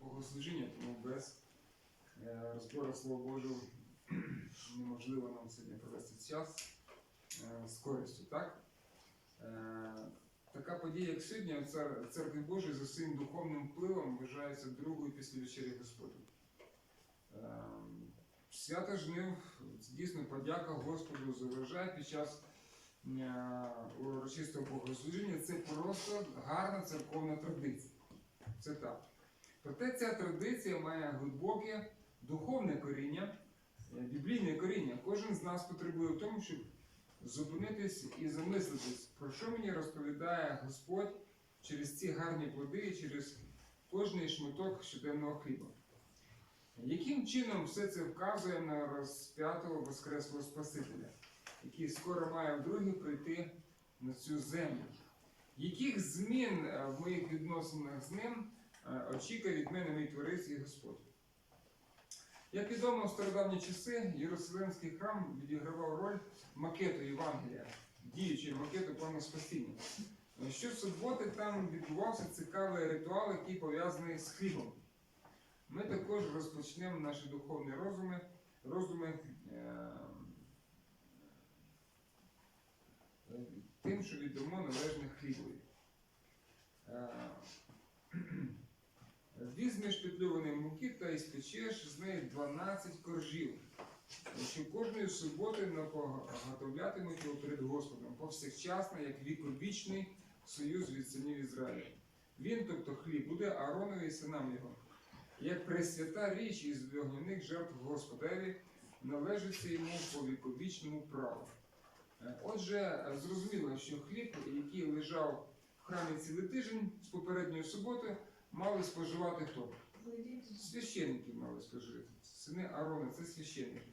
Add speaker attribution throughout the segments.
Speaker 1: богослужіння, тому без е, розбору Слова Божого неможливо нам сьогодні провести час е, з користю. Так? Е, Така подія, як сьогодні, в церкві Божої за своїм духовним впливом вважається другою після вечері Господу. Свято жнив, дійсно подяка Господу за врожай під час урочистого богослужіння. Це просто гарна церковна традиція. Це так. Проте ця традиція має глибоке духовне коріння, е, біблійне коріння. Кожен з нас потребує в тому, щоб зупинитись і замислитись, про що мені розповідає Господь через ці гарні плоди і через кожний шматок щоденного хліба. Яким чином все це вказує на розп'ятого Воскреслого Спасителя, який скоро має вдруге прийти на цю землю? Яких змін е, в моїх відносинах з ним очікує від мене мій творець і Господь? Як відомо, в стародавні часи Єрусалимський храм відігравав роль макету Євангелія, діючого макету плану спасіння. Щосуботи там відбувався цікавий ритуал, який пов'язаний з хлібом. Ми також розпочнемо наші духовні розуми, роздуми е, е, тим, що віддамо належне хлібові. Е, Візьмеш підльованої муки та іспечеш з неї 12 коржів, що кожної суботи напоготовлятимуть його перед Господом, повсякчасно, як віковічний союз від синів Ізраїля. Він, тобто хліб, буде Ааронові і синам його. Як пресвята річ із вогняних жертв Господеві належиться йому по віковічному праву. Е, Отже, зрозуміло, що хліб, який лежав в храмі цілий тиждень з попередньої суботи, мали споживати хто? Священники мали спожити. Сини Аарона це священники.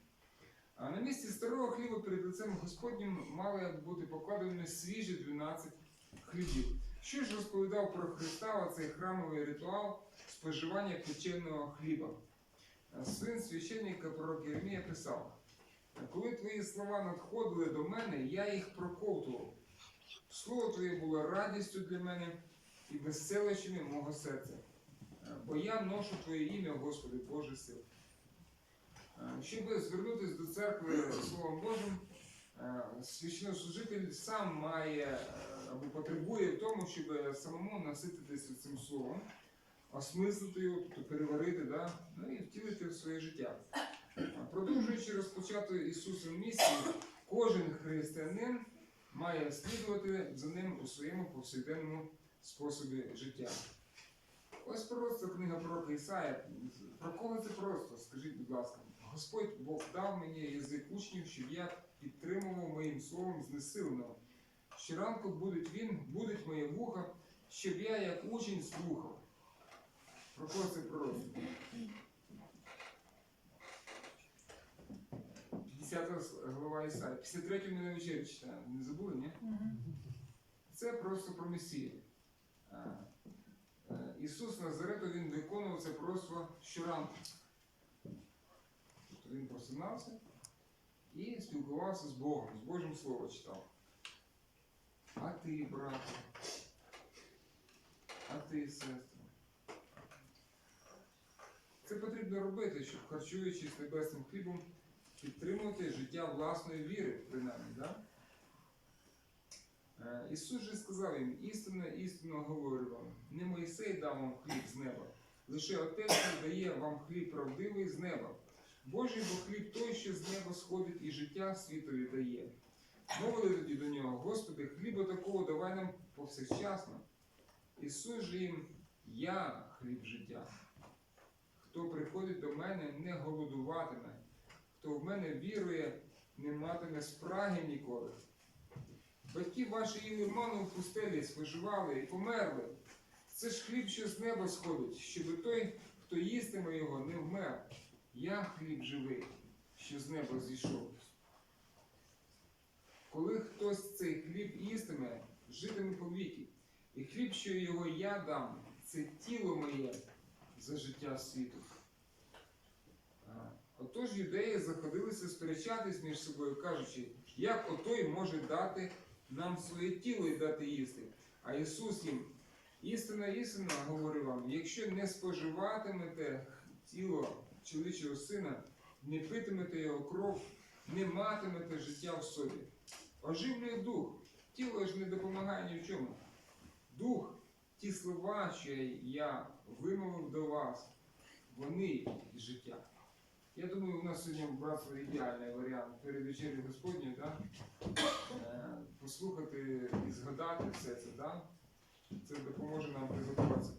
Speaker 1: А на місці старого хліба перед лицем Господнім мали бути покладені свіжі 12 хлібів. Що ж розповідав про Христа оцей храмовий ритуал споживання печеного хліба? Син священника пророк Єремія писав: коли твої слова надходили до мене, я їх проковтував. Слово твоє було радістю для мене і веселощами мого серця. Е, Бо я ношу Твоє ім'я, Господи, Боже сил. Е, Щоб звернутися до церкви Словом Божим, е, священнослужитель сам має або потребує в тому, щоб самому насититися цим словом, осмислити його, тобто переварити, да? ну і втілити в своє життя. Продовжуючи розпочату Ісусом місію, кожен християнин має слідувати за ним у своєму повсякденному способі життя. Ось просто книга пророка Ісая. Про кого це просто? Скажіть, будь ласка, Господь Бог дав мені язик учнів, щоб я підтримував моїм словом знесиленого. Щоранку будуть він, будуть моє вуха, щоб я як учень слухав. Про кого це просто? 50 глава Ісая. 53 ми на вечері читаємо. Не забули, ні? Це просто про Месію. Е, Ісус Назарету він виконував це просто щоранку. Тобто він просинався і спілкувався з Богом, з Божим Словом читав. А ти, брате, а ти, сестра. Це потрібно робити, щоб харчуючись небесним хлібом, підтримувати життя власної віри, принаймні. Да? Е, Ісус же сказав їм, істинно, істинно говорю вам, не Моїсей дав вам хліб з неба, лише Отець дає вам хліб правдивий з неба. Божий бо хліб той, що з неба сходить і життя світові дає. Мовили тоді до нього, Господи, хліба такого давай нам повсякчасно. Ісус же їм, я хліб життя. Хто приходить до мене, не голодуватиме, хто в мене вірує, не матиме спраги ніколи. Батьки ваші їли ману в пустелі, споживали і померли. Це ж хліб, що з неба сходить, щоб той, хто їстиме його, не вмер. Я хліб живий, що з неба зійшов. Коли хтось цей хліб їстиме, житиме повіки. І хліб, що його я дам, це тіло моє за життя світу. Отож юдеї заходилися сперечатись між собою, кажучи, як отой може дати нам своє тіло і дати їсти. А Ісус їм, Істина, істина, говорю вам, якщо не споживатимете тіло чоловічого сина, не питимете його кров, не матимете життя в собі. Оживлює дух. Тіло ж не допомагає ні в чому. Дух, ті слова, що я вимовив до вас, вони життя. Я думаю, у нас сьогодні братство ідеальний варіант перед вечерю Господньою, да? Е, послухати і згадати все це, да? це допоможе нам приготуватися.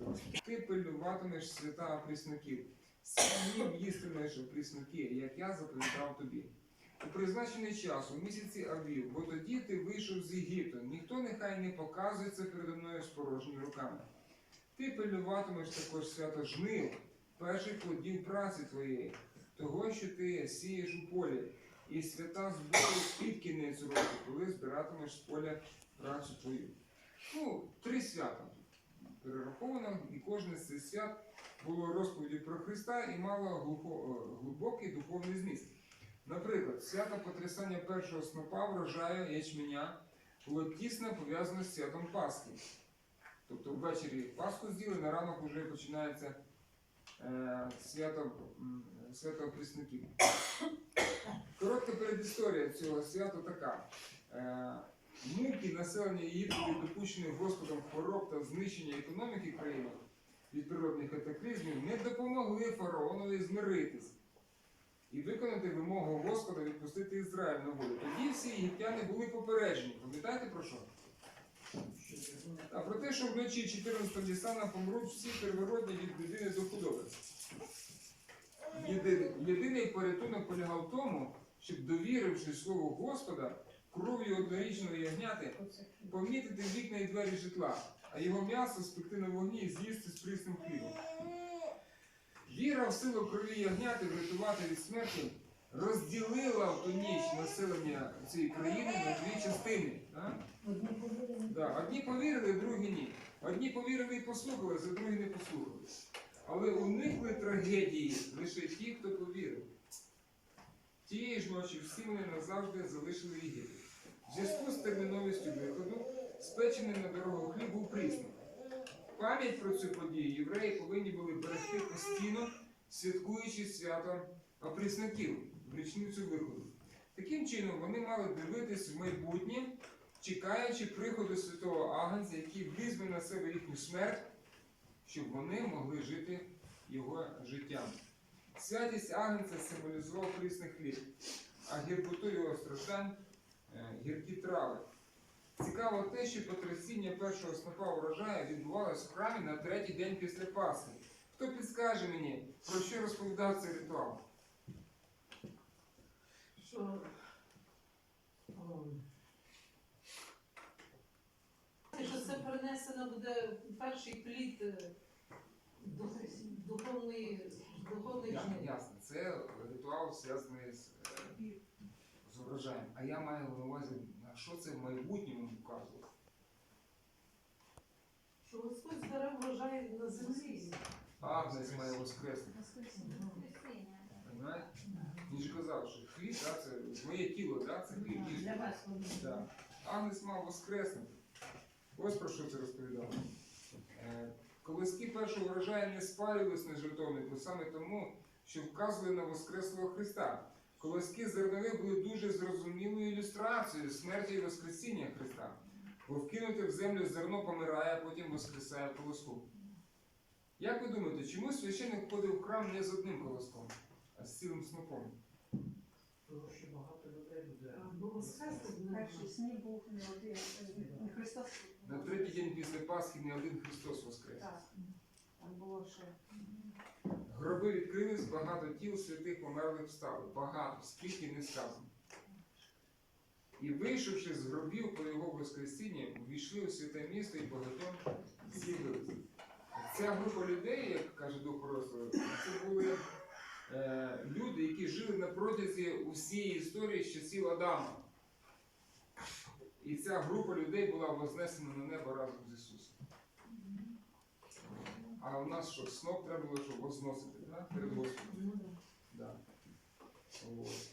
Speaker 1: Ти пильнуватимеш свята опрісноків, сім їстимеш опрісноки, як я заповідав тобі. У призначений час, у місяці Авів, бо тоді ти вийшов з Єгипту. Ніхто нехай не показується передо мною з порожніми руками. Ти пильнуватимеш також свято жнив, перших плодів праці твоєї, того, що ти сієш у полі, і свята збору під кінець року, коли збиратимеш з поля працю твою. Ну, три свята перераховано, і кожне з цих свят було розповіддю про Христа і мало е, глибокий духовний зміст. Наприклад, свято потрясання першого снопа врожаю ячменя було тісно пов'язане з святом Пасхи. Тобто ввечері Пасху з'їли, на ранок вже починається м, свято Коротка передісторія цього свята така. Е, муки населення Єгипту від допущених Господом хвороб та знищення економіки країни від природних катаклізмів не допомогли фараонові змиритись і виконати вимогу Господа відпустити Ізраїль на волю. Тоді всі єгиптяни були попереджені. Пам'ятаєте про що? А про те, що вночі 14 Нісана помруть всі первородні від людини до худоби. Єдиний, єдиний порятунок полягав в тому, щоб довіривши слову Господа, кров'ю однорічного ягняти, помітити вікна і двері житла, а його м'ясо спекти на вогні і з'їсти з прісним хлібом. Віра в силу крові ягняти врятувати від смерті розділила в ту ніч населення цієї країни на дві частини. Так? Да, одні повірили, другі ні. Одні повірили і послухались, а другі не послухались. Але уникли трагедії лише ті, хто повірив. Тієї ж ночі всі вони назавжди залишили Єгипет. В зв'язку з терміновістю виходу, спечений на дорогу хліб був прісний. Пам'ять про цю подію євреї повинні були берегти постійно, святкуючи свято опрісноків в річницю виходу. Таким чином вони мали дивитись в майбутнє, чекаючи приходу святого Агнця, який візьме на себе їхню смерть, щоб вони могли жити його життям. Святість Агнця символізував прісний хліб, а гіркоту його страждань е, гіркі трави. Цікаво те, що потрясіння першого снопа урожаю відбувалось в храмі на третій день після Пасхи. Хто підскаже мені, про що розповідав цей ритуал?
Speaker 2: Що ем, що це принесено буде перший плід е, дух- духовної духовної
Speaker 1: Я-. Ясно, це ритуал зв'язаний з, е, з урожаєм. А я маю на увазі, на що це в майбутньому вказує.
Speaker 2: Що Господь збере врожай на землі.
Speaker 1: Агнець має воскреснути. Понимаєте? Він же казав, що хліб, да, це моє тіло, да, це хліб їжте.
Speaker 2: Для вас воно.
Speaker 1: Да. Агнець мав воскреснути. Ось про що це розповідало. Е, Колоски першого врожаю не спалювались на жертовнику саме тому, що вказували на Воскреслого Христа. Колоски зернових були дуже зрозумілою ілюстрацією смерті і Воскресіння Христа. Бо вкинути в землю зерно помирає, а потім воскресає в колоску. Як ви думаєте, чому священник ходив в храм не з одним колоском, а з цілим снопом?
Speaker 3: Тому що багато людей буде.
Speaker 2: Бо воскресне буде.
Speaker 4: Перший сніг був не один, не Христос.
Speaker 1: На третій день після Пасхи не один Христос воскрес. Гроби відкрились, багато тіл святих померлих встали. Багато, скільки не сказано. І вийшовши з гробів по його воскресінні, увійшли у святе місто і багатьом з'явилися. Ця група людей, як каже Дух Пророцтва, це були е, люди, які жили на протязі усієї історії з часів Адама. І ця група людей була вознесена на небо разом з Ісусом. А у нас що, сноп треба було, щоб возносити да? перед Господом.
Speaker 2: Ну, да.
Speaker 1: От.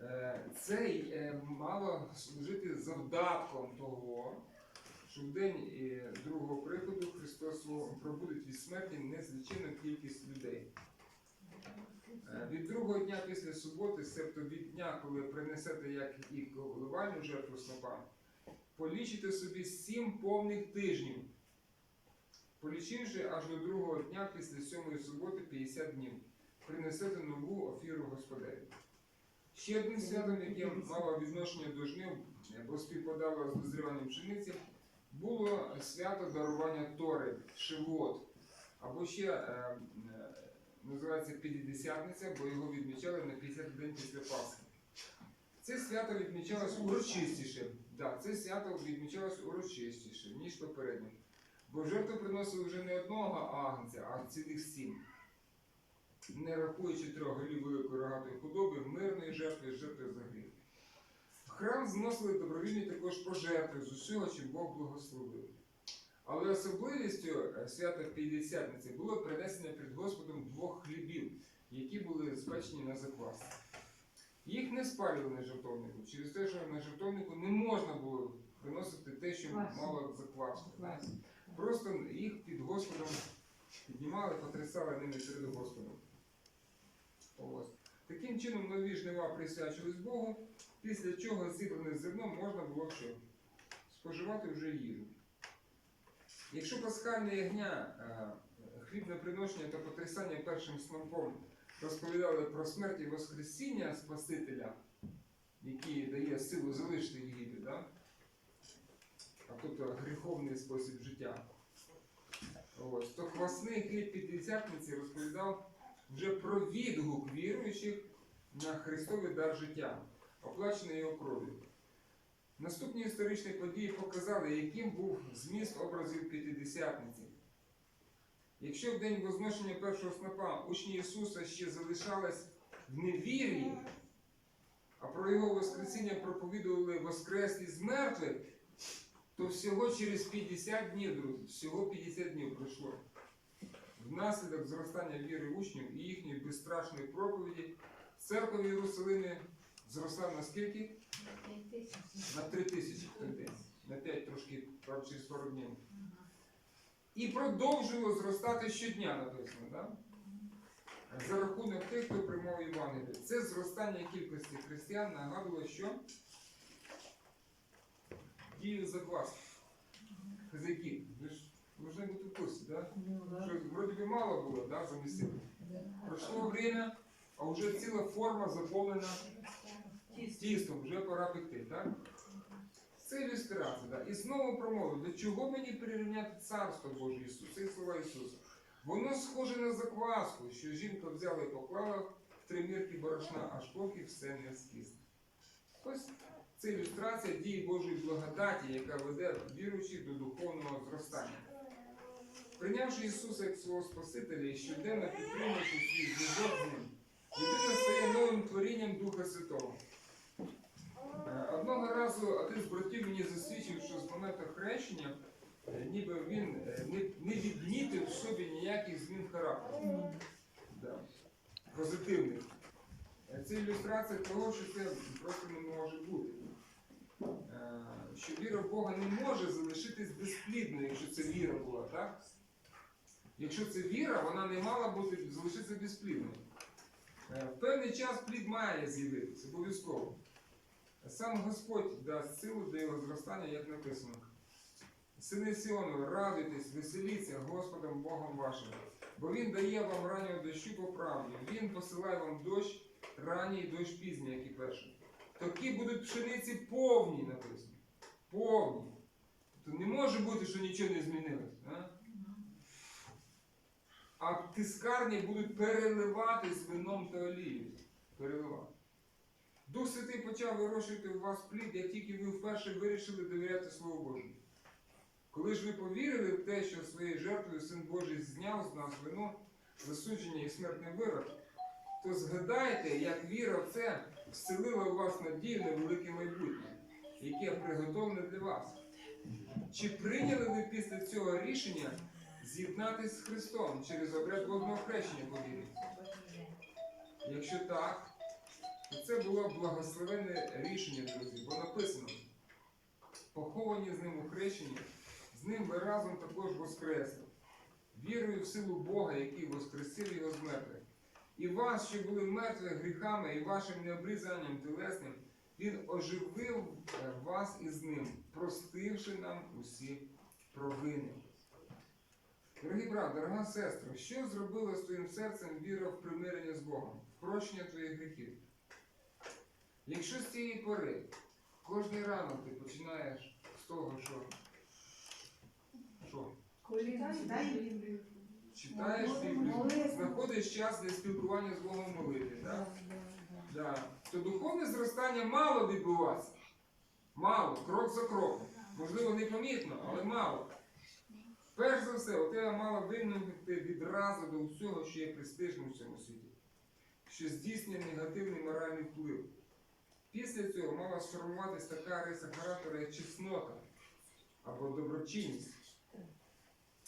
Speaker 1: Е, Це е, мало служити завдатком того, що в день е, другого приходу Христос пробудить від смерті незліченну кількість людей. Е, Від другого дня після суботи, себто від дня, коли принесете як і коливальну жертву снопа, полічите собі сім повних тижнів, полічивши аж до другого дня після сьомої суботи 50 днів, принесете нову офіру Господеві. Ще одним святом, яке мало відношення до жнив, бо співпадало з дозріванням пшениці, було свято дарування Тори, Шивот, або ще е, називається П'ятдесятниця, бо його відмічали на 50 день після Пасхи. Це свято відмічалось урочистіше. Да, це свято відмічалось урочистіше, ніж попереднє. Бо жертву приносили вже не одного агнця, а цілих сім. Не рахуючи трьох голів великої рогатої худоби, мирної жертви, жертви за гріх. В храм зносили добровільні також пожертви з усього, чим Бог благословив. Але особливістю е, свята П'ятдесятниці було принесення перед Господом двох хлібів, які були спечені на заквас. Їх не спалювали на жертовнику, через те, що на жертовнику не можна було приносити те, що мало заквасу. Просто їх під Господом піднімали, потрясали ними перед Господом. Ось. Таким чином нові жнива присвячувались Богу, після чого зібране зерно можна було що? споживати вже їжу. Якщо пасхальне ягня, е, хлібне приношення та потрясання першим снопом розповідали про смерть і Воскресіння Спасителя, який дає силу залишити Єгипет, да? а тобто гріховний спосіб життя. Ось, то квасний хліб П'ятдесятниці розповідав вже про відгук віруючих на Христовий дар життя, оплачений його кров'ю. Наступні історичні події показали, яким був зміст образів П'ятидесятниці. Якщо в день возношення першого снопа учні Ісуса ще залишались в невір'ї, а про його Воскресіння проповідували Воскреслі з мертвих, то всього через 50 днів, друзі, всього 50 днів пройшло. Внаслідок зростання віри учнів і їхньої безстрашної проповіді, церква в Єрусалимі зросла на скільки? На 3 тисячі день. На 5 трошки, правда, через 40 днів. І продовжило зростати щодня, написано, да? за рахунок тих, хто приймав Євангеліє. Це зростання кількості християн нагадувало, що дію заквас. Хазяки, ви ж повинні бути в курсі, да? Що вроді би мало було, да, замісити. Пройшло время, а вже ціла форма заповнена тістом, вже пора пекти, так? Це ілюстрація, да? І знову промовив, до чого мені прирівняти царство Боже Ісуса, це слова Ісуса. Воно схоже на закваску, що жінка взяла і поклала в три мірки борошна, аж поки все не скисне. Ось це ілюстрація дії Божої благодаті, яка веде віруючих до духовного зростання. Прийнявши Ісуса як свого Спасителя і щоденно підтримуючи свій зв'язок з ним, людина стає новим творінням Духа Святого. Одного разу один з братів мені засвідчив, що з моменту хрещення е, ніби він е, не, не відмітив в собі ніяких змін характеру. Да. Позитивних. Е, Це ілюстрація того, що це просто не може бути. Що віра в Бога не може залишитись безплідною, якщо це віра була, так? Якщо це віра, вона не мала бути залишитися безплідною. В певний час плід має з'явитися, обов'язково. Сам Господь дасть силу для його зростання, як написано. Сини Сіону, радуйтесь, веселіться Господом Богом вашим, бо Він дає вам раннього дощу по правді. Він посилає вам дощ ранній дощ пізній, як і перший. Такі будуть пшениці повні, написано. Повні. Тобто не може бути, що нічого не змінилось. А, а тискарні будуть переливатись вином та олією. Переливати. Дух Святий почав вирощувати у вас плід, як тільки ви вперше вирішили довіряти Слову Божому. Коли ж ви повірили в те, що своєю жертвою Син Божий зняв з нас вино, засудження і смертний вирок, то згадайте, як віра в це вселила у вас надію на велике майбутнє, яке приготовлене для вас. Чи прийняли ви після цього рішення з'єднатися з Христом через обряд водного хрещення по вірі? Якщо так, це було благословенне рішення, друзі, бо написано, поховані з ним у хрещенні з ним ви разом також воскресли. Вірую в силу Бога, який воскресив його з мертвих. І вас, що були мертві гріхами і вашим необрізанням телесним, Він оживив е, вас із ним, простивши нам усі провини. Дорогі брат, дорога сестра, що зробила з твоїм серцем віра в примирення з Богом, в прощення твоїх гріхів? Якщо з цієї пори кожний ранок ти починаєш з того, що, що читаєш Біблію, знаходиш час для спілкування з Богом молитви, так? Да. то духовне зростання мало відбуватися. Мало, крок за кроком. Можливо, непомітно, але мало. Перш за все, у тебе мало виникнути відразу до всього, що є престижним в цьому світі, що здійснює негативний моральний вплив. Після цього мала сформуватись така риса характеру, як чеснота або доброчинність.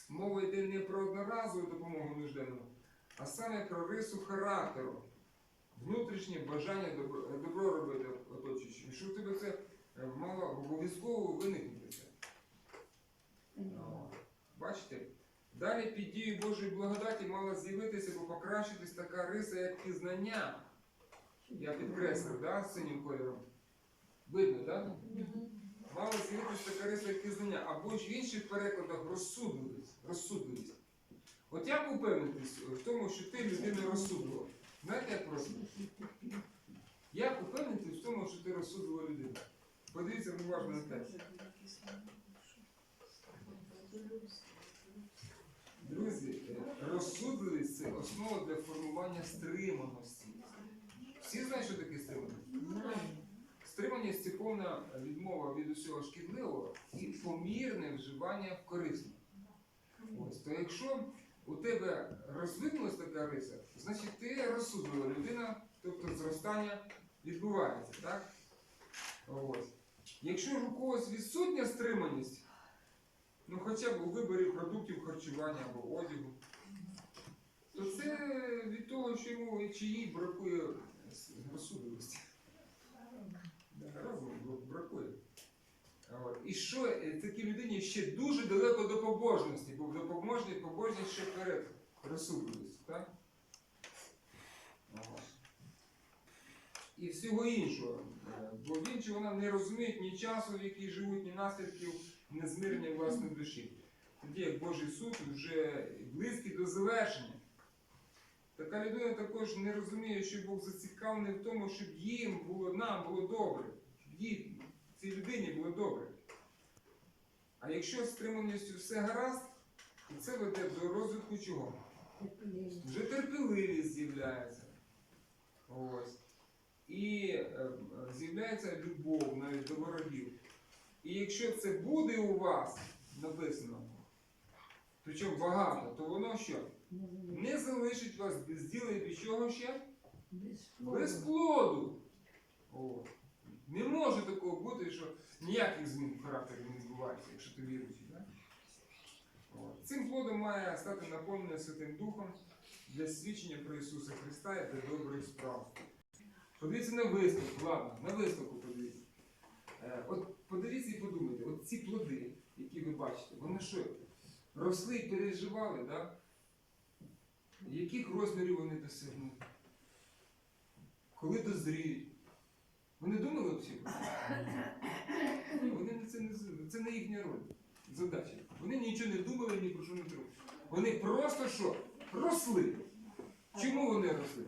Speaker 1: Мова йде не про одноразову допомогу нужденному, а саме про рису характеру, внутрішнє бажання добро, добро робити оточуючим. Що в тебе це е, мало обов'язково виникнути це. Бачите? Далі під дією Божої благодаті мала з'явитися або покращитись така риса, як пізнання. Я підкреслив, да, синім кольором. Видно, так? Да? Мала з'явитися така риса, як пізнання, або ж в інших перекладах розсудливість. розсудливість. От як упевнитись в тому, що ти людина розсудлива? Знаєте, як просто? Як упевнитись в тому, що ти розсудлива людина? Подивіться уважно на текст. Друзі, розсудливість це основа для формування стриманості. Всі знають, що таке стриманість? Стриманість це повна відмова від усього шкідливого і помірне вживання в корисне. Ось, то якщо у тебе розвинулась така риса, значить ти розсудлива людина, тобто зростання відбувається, так? Ось. Якщо ж у когось відсутня стриманість, ну хоча б у виборі продуктів харчування або одягу, то це від того, що йому чи їй бракує розсудливості. Бракує. І що е, такій людині ще дуже далеко до побожності, бо до побожності, побожність ще перед розсудливістю, так? І всього іншого. Е, Бо в інші вона не розуміють ні часу, в який живуть, ні наслідків незмирення власної душі. Тоді як Божий суд вже близький до завершення. Така людина також не розуміє, що Бог зацікавлений в тому, щоб їм було, нам було добре, щоб їй, цій людині було добре. А якщо з стриманістю все гаразд, то це веде до розвитку чого? Вже терпеливість з'являється. Ось. І е, е, з'являється любов навіть до ворогів. І якщо це буде у вас написано, причому багато, то воно що? Не залишить вас без діла і без чого ще? Без плоду. О. Не може такого бути, що ніяких змін в характері не відбувається, якщо ти віруючий. Да? Цим плодом має стати наповнений Святим Духом для свідчення про Ісуса Христа і для добрих справ. Подивіться на виставку, ладно, на виставку подивіться. Е, от подивіться і подумайте, от ці плоди, які ви бачите, вони що? Росли і переживали, да? Яких розмірів вони досягнуть? Коли дозріють? Вони думали всі про це? Ні, вони це не це не їхня роль, задача. Вони нічого не думали, ні про що не думали. Вони просто що? Росли. Чому вони росли?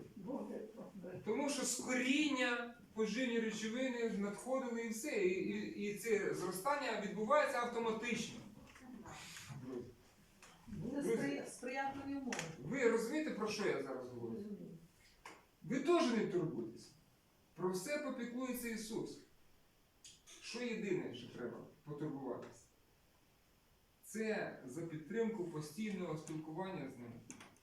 Speaker 1: Тому що з коріння поживні речовини надходили і все. І, і, і це зростання відбувається автоматично. Друзі,
Speaker 2: Це спри- сприятливі умови.
Speaker 1: Ви розумієте, про що я зараз говорю? Ви теж не турбуйтесь. Про все попіклується Ісус. Що єдине, що треба потурбуватися? Це за підтримку постійного спілкування з ним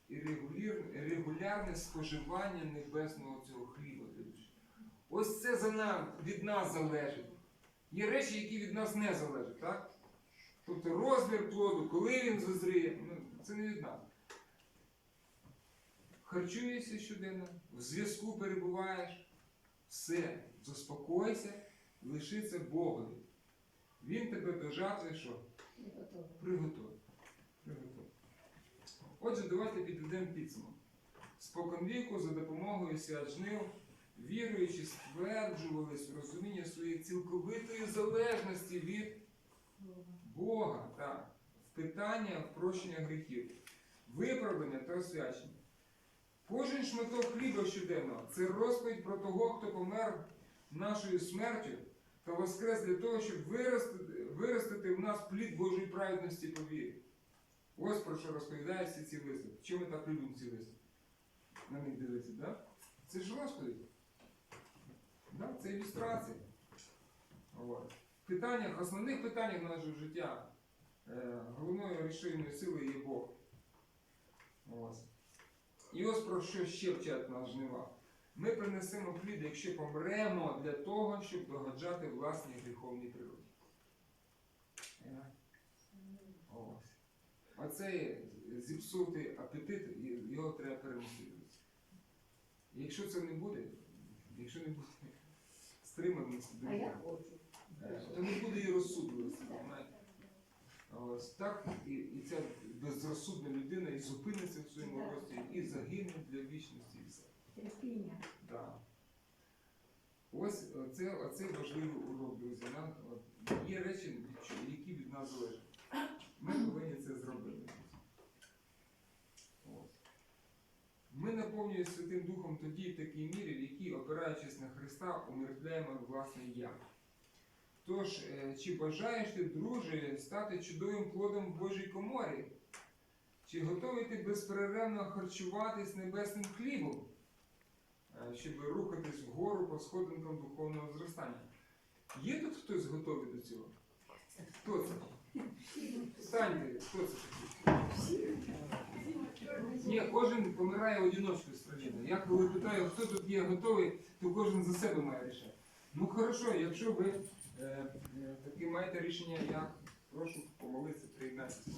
Speaker 1: і регулір- регулярне споживання небесного цього хліба для душі. Ось це за нам, від нас залежить. Є речі, які від нас не залежать, так? Тобто розмір плоду, коли він зазріє, ну, це не від нас. Харчуєшся щоденно, в зв'язку перебуваєш, все, заспокойся, лиши це Богові. Він тебе до жатви що? Приготові. Отже, давайте підведемо підсумок. Споконвіку за допомогою свят жнив, віруючи, стверджувались в розумінні своєї цілковитої залежності від Бога так, питання прощення гріхів, виправлення та освячення. Кожен шматок хліба щоденного це розповідь про того, хто помер нашою смертю та воскрес для того, щоб виростити, виростити в нас плід Божої праведності по вірі. Ось про що розповідає ці листи. Чому ми так любимо ці листи? На них дивитися, так? Да? Це ж розповідь. Да? Це ілюстрація. В питаннях, основних питаннях нашого життя головною рішильною силою є Бог. Ось. І ось про що ще вчать нас жнива. Ми принесемо плід, якщо помремо для того, щоб догоджати власній гріховній природі. Е? Ось. Оцей зіпсутий апетит, його треба перемусити. Якщо це не буде, якщо не буде стриманості,
Speaker 4: А
Speaker 1: е, то не буде і розсудливості. Ось так і, і ця безрозсудна людина і зупиниться в своєму
Speaker 4: Так.
Speaker 1: рості, і загине для вічності, і все.
Speaker 4: Терпіння.
Speaker 1: Да. Ось це, оцей важливий урок, друзі. Нам, от, є речі, які від нас залежать. Ми повинні це зробити. Ось. Ми наповнюємо Святим Духом тоді в такій мірі, в якій, опираючись на Христа, умертвляємо власне я. Тож, е, чи бажаєш ти, друже, стати чудовим плодом в Божій коморі? Чи готовий ти безперервно харчуватись небесним хлібом? е, щоб рухатись вгору по сходинкам духовного зростання. Є тут хтось готовий до цього? Хто це? Встаньте, хто це такий? Ні, кожен помирає одиночкою страдіння. Я коли питаю, хто тут є готовий, то кожен за себе має рішення. Ну хорошо, якщо ви е, е, маєте рішення, я прошу помолитися, приєднатися.